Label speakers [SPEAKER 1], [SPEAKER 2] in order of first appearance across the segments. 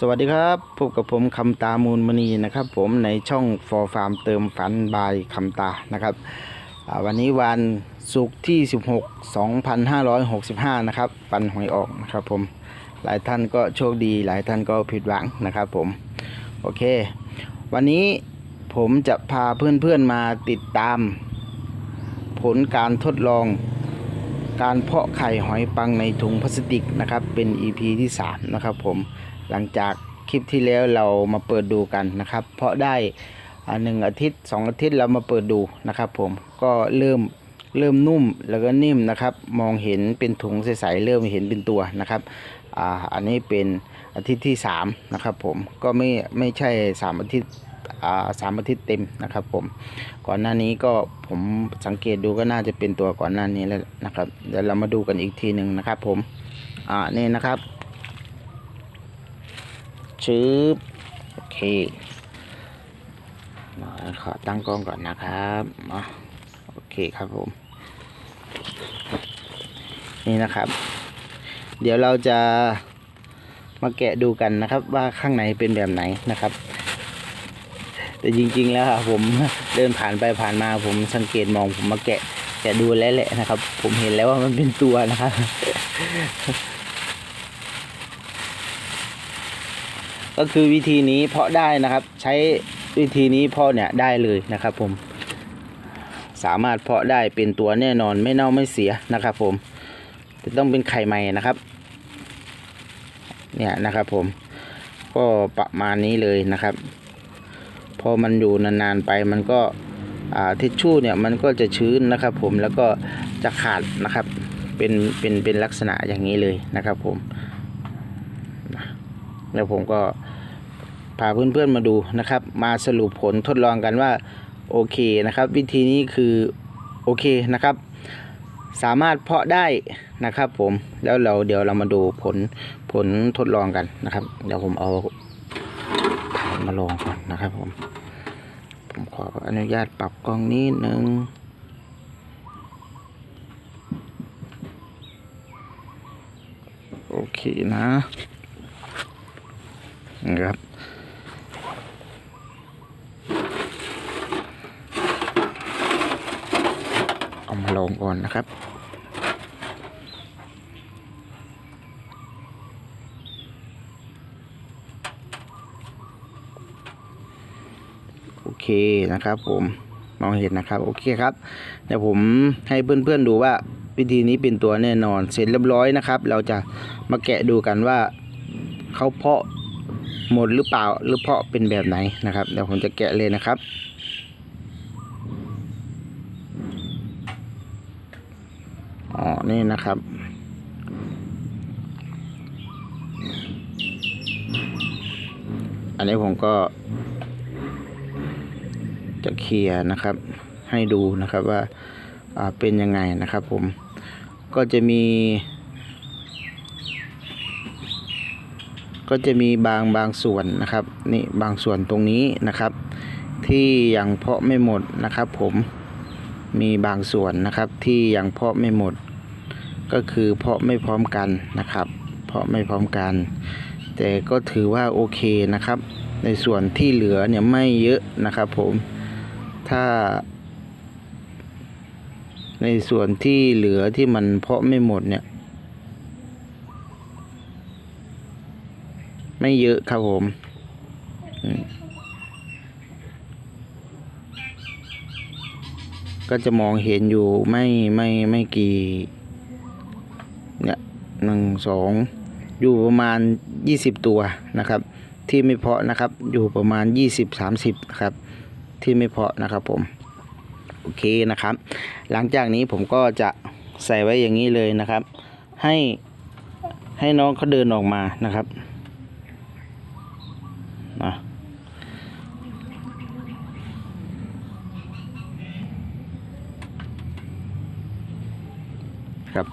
[SPEAKER 1] สวัสดีครับพบกับผมคำตามูลมณีนะครับ ผมในช่อง for farm เติมฝันบายคำตานะครับวันนี้วันศุกร์ที่ 16 2565 นะครับปันหวยออกนะครับผมหลายท่านก็โชคดีหลายท่านก็ผิดหวังนะครับผมโอเค วันนี้ผมจะพาเพื่อนๆมาติดตาม ผลการทดลองการเพาะไข่หอยปังในถุงพลาสติกนะครับเป็น EP ที่ 3 นะครับผม หลังจากคลิปที่แล้วเรามาเปิดดูกันนะครับ เพราะได้หนึ่งอาทิตย์สองอาทิตย์เรามาเปิดดูนะครับผมก็เริ่มเริ่มนุ่มแล้วก็นิ่มนะครับ มองเห็นเป็นถุงใสๆเริ่มเห็นเป็นตัวนะครับอ่าอันนี้เป็นอาทิตย์ที่3นะครับผมก็ไม่ไม่ใช่ 3 อาทิตย์อ่าสามอาทิตย์เต็มนะครับผมก่อนหน้านี้ก็ผมสังเกตดูก็น่าจะเป็นตัวก่อนหน้านี้แล้วนะครับเดี๋ยวเรามาดูกันอีกทีหนึ่งนะครับผมอ่านี่นะครับ ชืบโอเคมาขอตั้งกล้องก่อนนะครับมาโอเคครับผม นี่นะครับ เดี๋ยวเราจะมาแกะดูกันนะครับ ว่าข้างในเป็นแบบไหนนะครับ แต่จริง ๆ แล้วครับผมเดินผ่านไปผ่านมาผมสังเกตมองผมมาแกะแกะดูแล้วแหละนะครับ ผมเห็นแล้วว่ามันเป็นตัวนะครับ ก็คือวิธีนี้เพาะได้นะครับ ใช้วิธีนี้เพาะเนี่ยได้เลยนะครับ ผม สามารถเพาะได้เป็นตัวแน่นอนไม่เน่าไม่เสียนะครับ ผมจะต้องเป็นไข่ใหม่นะครับ เนี่ยนะครับ ผม ก็ประมาณนี้เลยนะครับ พอมันอยู่นานๆไปมันก็ทิชชู่เนี่ยมันก็จะชื้นนะครับ ผมแล้วก็จะขาดนะครับเป็นเป็นเป็นลักษณะอย่างนี้เลยนะครับ ผม แล้วผมก็พาเพื่อนๆมาดูนะครับ มาสรุปผลทดลองกันว่าโอเคนะครับ วิธีนี้คือโอเคนะครับ สามารถเพาะได้นะครับผมแล้วเราเดี๋ยวเรามาดูผลผลทดลองกันนะครับ เดี๋ยวผมเอามาลองก่อนนะครับผม ผมขออนุญาตปรับกล้องนิดนึงโอเคนะ นะครับ เอามาลองก่อนนะครับโอเคนะครับผมมองเห็นนะครับโอเคครับเดี๋ยวผมให้เพื่อนๆดูว่าวิธีนี้เป็นตัวแน่นอนเสร็จเรียบร้อยนะครับ เราจะมาแกะดูกันว่าเขาเพาะ หมดหรือเปล่าหรือเพาะเป็นแบบไหนนะครับเดี๋ยวผมจะแกะเลยนะครับ อ๋อ นี่นะครับ อันนี้ผมก็ จะเคลียร์นะครับ ให้ดูนะครับว่าอ่าเป็นยังไงนะครับผมก็จะมี ก็จะมีบางบางส่วนนะครับนี่บางส่วนตรงนี้นะครับ ที่ยังเพาะไม่หมดนะครับ ผมมีบางส่วนนะครับที่ยังเพาะไม่หมด ก็คือเพาะไม่พร้อมกันนะครับ เพาะไม่พร้อมกัน แต่ก็ถือว่าโอเคนะครับ ในส่วนที่เหลือเนี่ยไม่เยอะนะครับ ผมถ้า ในส่วนที่เหลือที่มันเพาะไม่หมดเนี่ย ไม่เยอะครับผมก็จะมองเห็นอยู่ไม่ไม่ไม่กี่ เนี่ยหนึ่งสองอยู่ประมาณยี่สิบตัวนะครับ ที่ไม่เพาะนะครับอยู่ประมาณยี่สิบสามสิบครับ ที่ไม่เพาะนะครับผม โอเคนะครับ หลังจากนี้ผมก็จะใส่ไว้อย่างนี้เลยนะครับ ให้ให้น้องเขาเดินออกมานะครับนะ ครับ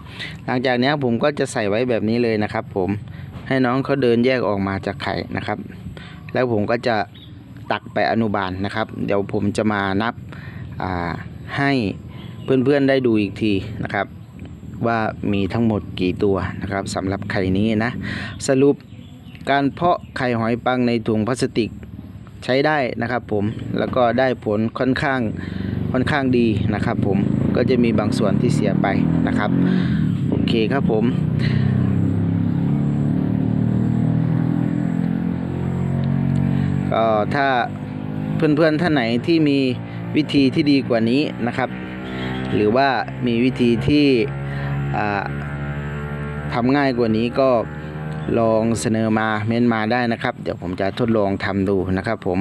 [SPEAKER 1] หลังจากนี้ผมก็จะใส่ไว้แบบนี้เลยนะครับ ผมให้น้องเขาเดินแยกออกมาจากไข่นะครับ แล้วผมก็จะตักไปอนุบาลนะครับ เดี๋ยวผมจะมานับให้เพื่อนๆได้ดูอีกทีนะครับ ว่ามีทั้งหมดกี่ตัวนะครับสำหรับไข่นี้นะ สรุปการเพาะไข่หอยปังในถุงพลาสติกใช้ได้นะครับผมแล้วก็ได้ผลค่อนข้าง ค่อนข้างดีนะครับผมก็จะมีบางส่วนที่เสียไปนะครับ โอเคครับผม ก็ถ้าเพื่อนๆท่านไหนที่มีวิธีที่ดีกว่านี้นะครับ หรือว่ามีวิธีที่ทำง่ายกว่านี้ก็ลองเสนอมาเม้นมาได้นะครับ เดี๋ยวผมจะทดลองทำดูนะครับผม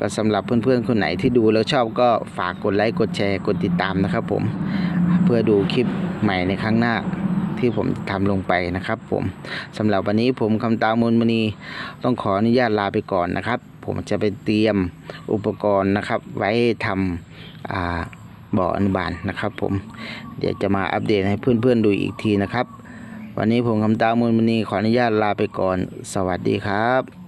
[SPEAKER 1] ก็สำหรับเพื่อนๆคนไหนที่ดูแล้วชอบก็ฝากกดไลค์กดแชร์กดติดตามนะครับผมเพื่อดูคลิปใหม่ในครั้งหน้าที่ผมทำลงไปนะครับ ผมสำหรับวันนี้ผมคำตามมูลมณีต้องขออนุญาตลาไปก่อนนะครับ ผมจะไปเตรียมอุปกรณ์นะครับ ไว้ทำอ่าบ่ออนุบาลนะครับ ผมเดี๋ยวจะมาอัปเดตให้เพื่อนๆดูอีกทีนะครับ วันนี้ผมคำตามมูลมณีขออนุญาตลาไปก่อน สวัสดีครับ